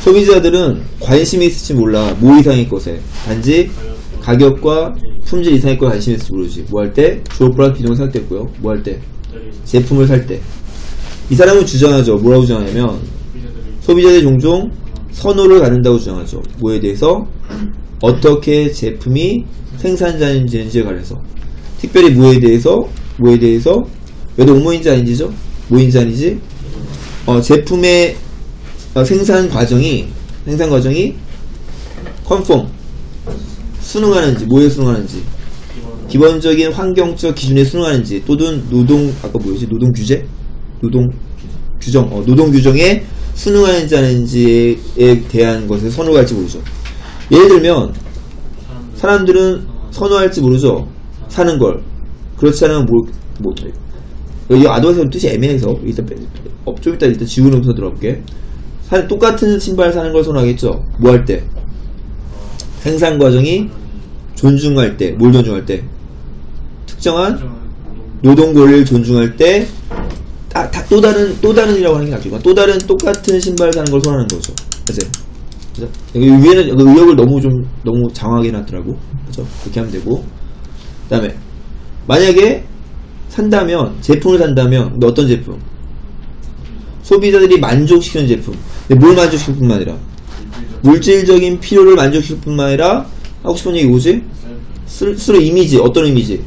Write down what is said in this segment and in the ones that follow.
소비자들은 관심이 있을지 몰라 뭐 이상의 것에. 단지 가격과 품질 이상의 것에 관심이 있을지 모르지. 뭐 할 때 주어 플러스 비동사 생각됐고요. 뭐 할 때. 제품을 살 때. 이 사람은 주장하죠. 뭐라고 주장하냐면 소비자들이 종종 선호를 갖는다고 주장하죠. 뭐에 대해서? 어떻게 제품이 생산자인지에 관해서. 특별히 뭐에 대해서? 뭐에 대해서? 여기도 뭐인지 아닌지죠? 뭐인지 아니지? 어, 제품의 어, 생산 과정이 생산 과정이 컨폼 순응하는지 뭐에 순응하는지 기본적인 환경적 기준에 순응하는지 또는 노동 아까 뭐였지? 노동 규제? 노동 규정 어, 노동 규정에 순응하는지 아닌지에 대한 것에 선호가 할지 모르죠. 예를 들면 사람들은 선호할지 모르죠. 사는 걸. 그렇지 않으면 뭐, 뭐 여기 아도에서 뜻이 애매해서 일단 빼- 어, 좀 이따 일단 지우면서 들어볼게 사- 똑같은 신발 사는 걸 선호하겠죠 뭐 할 때 생산 과정이 존중할 때 뭘 존중할 때 특정한 노동 권리를 존중할 때 아, 다, 또 다른 또 다른이라고 하는 게 낫죠. 또 다른 똑같은 신발 사는 걸 선호하는 거죠. 그죠? 그죠? 위에는 의역을 너무 좀 너무 장하게 해놨더라고. 그죠? 그렇게 하면 되고. 그 다음에 만약에 산다면 제품을 산다면 어떤 제품? 소비자들이 만족시키는 제품. 근데 뭘 만족시킬 뿐만 아니라 물질적인 필요를 만족시킬 뿐만 아니라 하고 싶은 얘기 뭐지? 스- 스스로 이미지 어떤 이미지?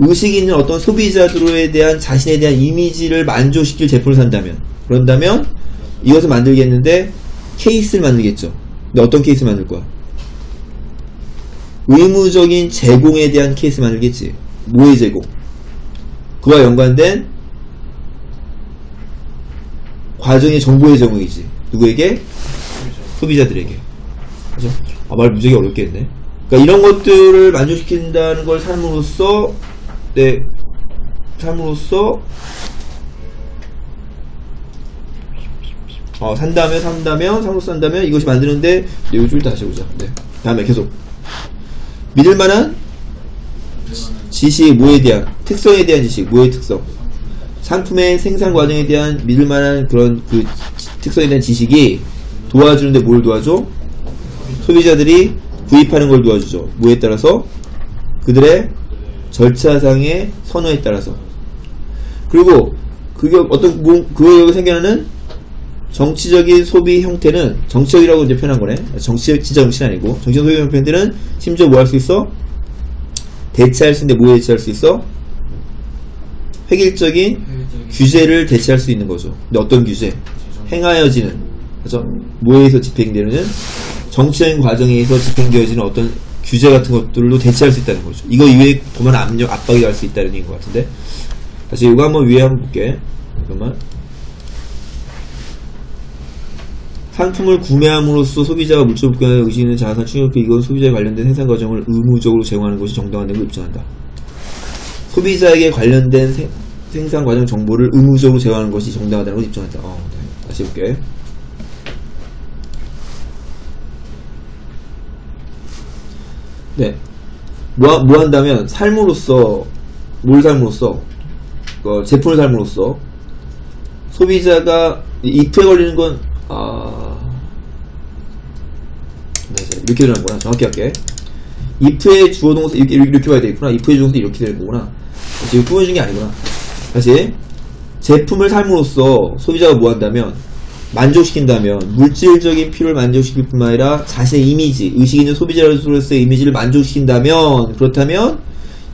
의식이 있는 어떤 소비자들에 대한 자신에 대한 이미지를 만족시킬 제품을 산다면 그런다면 이것을 만들겠는데 케이스를 만들겠죠 근데 어떤 케이스 만들 거야? 의무적인 제공에 대한 케이스 만들겠지 뭐의 제공? 그와 연관된 과정의 정보의 제공이지 누구에게? 소비자들에게 그죠? 아, 말 무지하게 어렵게 했네. 그러니까 이런 것들을 만족시킨다는 걸 삶으로써, 네, 삶으로써, 어, 산다면, 산다면, 삶으로써 산다면, 이것이 만드는데, 네, 이따 다시 보자. 네. 다음에 계속. 믿을 만한 지식, 뭐에 대한, 특성에 대한 지식, 뭐의 특성. 상품의 생산 과정에 대한 믿을 만한 그런 그 특성에 대한 지식이 도와주는데 뭘 도와줘? 소비자들이 구입하는 걸 도와주죠. 뭐에 따라서? 그들의 절차상의 선호에 따라서. 그리고 그게 어떤 뭐, 그거 생겨나는 정치적인 소비 형태는 정치적이라고 이제 표현한 거네. 정치 진짜 정치는 아니고 정치적 소비 형태들은 심지어 뭐 할 수 있어? 대체할 수 있는데 뭐에 대체할 수 있어? 획일적인 규제를 대체할 수 있는 거죠. 근데 어떤 규제? 행하여지는 그죠? 뭐에서 집행되는 정치적인 과정에서 집행되어지는 어떤 규제 같은 것들로 대체할 수 있다는 거죠. 이거 이외에 보면 압력, 압박이 갈 수 있다는 얘기인 것 같은데. 다시 이거 한번 위에 한번 볼게. 잠깐만. 상품을 구매함으로써 소비자가 물질 복귀하는 의식 있는 자산 충격기 이건 소비자에 관련된 생산 과정을 의무적으로 제공하는 것이 정당한 걸 입증한다. 소비자에게 관련된 생, 생산 과정 정보를 의무적으로 제공하는 것이 정당하다는 걸 입증한다. 어, 네. 다시 볼게. 네. 뭐, 뭐 한다면, 삶으로써, 뭘 삶으로써, 어, 제품을 삶으로써, 소비자가, if에 걸리는 건, 아, 네, 이제 이렇게 되는 거구나. 정확히 할게. If의 주어 동사, 이렇게, 이렇게 봐야 되겠구나. if의 주어 동사 이렇게 되는 거구나. 지금 꾸며준 게 아니구나. 다시. 제품을 삶으로써 소비자가 뭐 한다면, 만족시킨다면 물질적인 필요를 만족시킬 뿐만 아니라 자신의 이미지, 의식 있는 소비자로서의 이미지를 만족시킨다면 그렇다면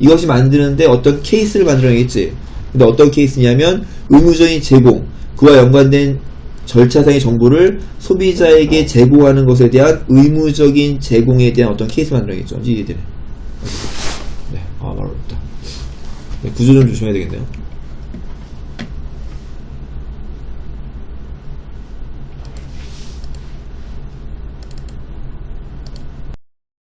이것이 만드는데 어떤 케이스를 만들어야겠지. 근데 어떤 케이스냐면 의무적인 제공, 그와 연관된 절차상의 정보를 소비자에게 제공하는 것에 대한 의무적인 제공에 대한 어떤 케이스 만들어야겠죠. 이해되네. 네, 아, 말 어렵다. 네, 구조 좀 조심해야 되겠네요.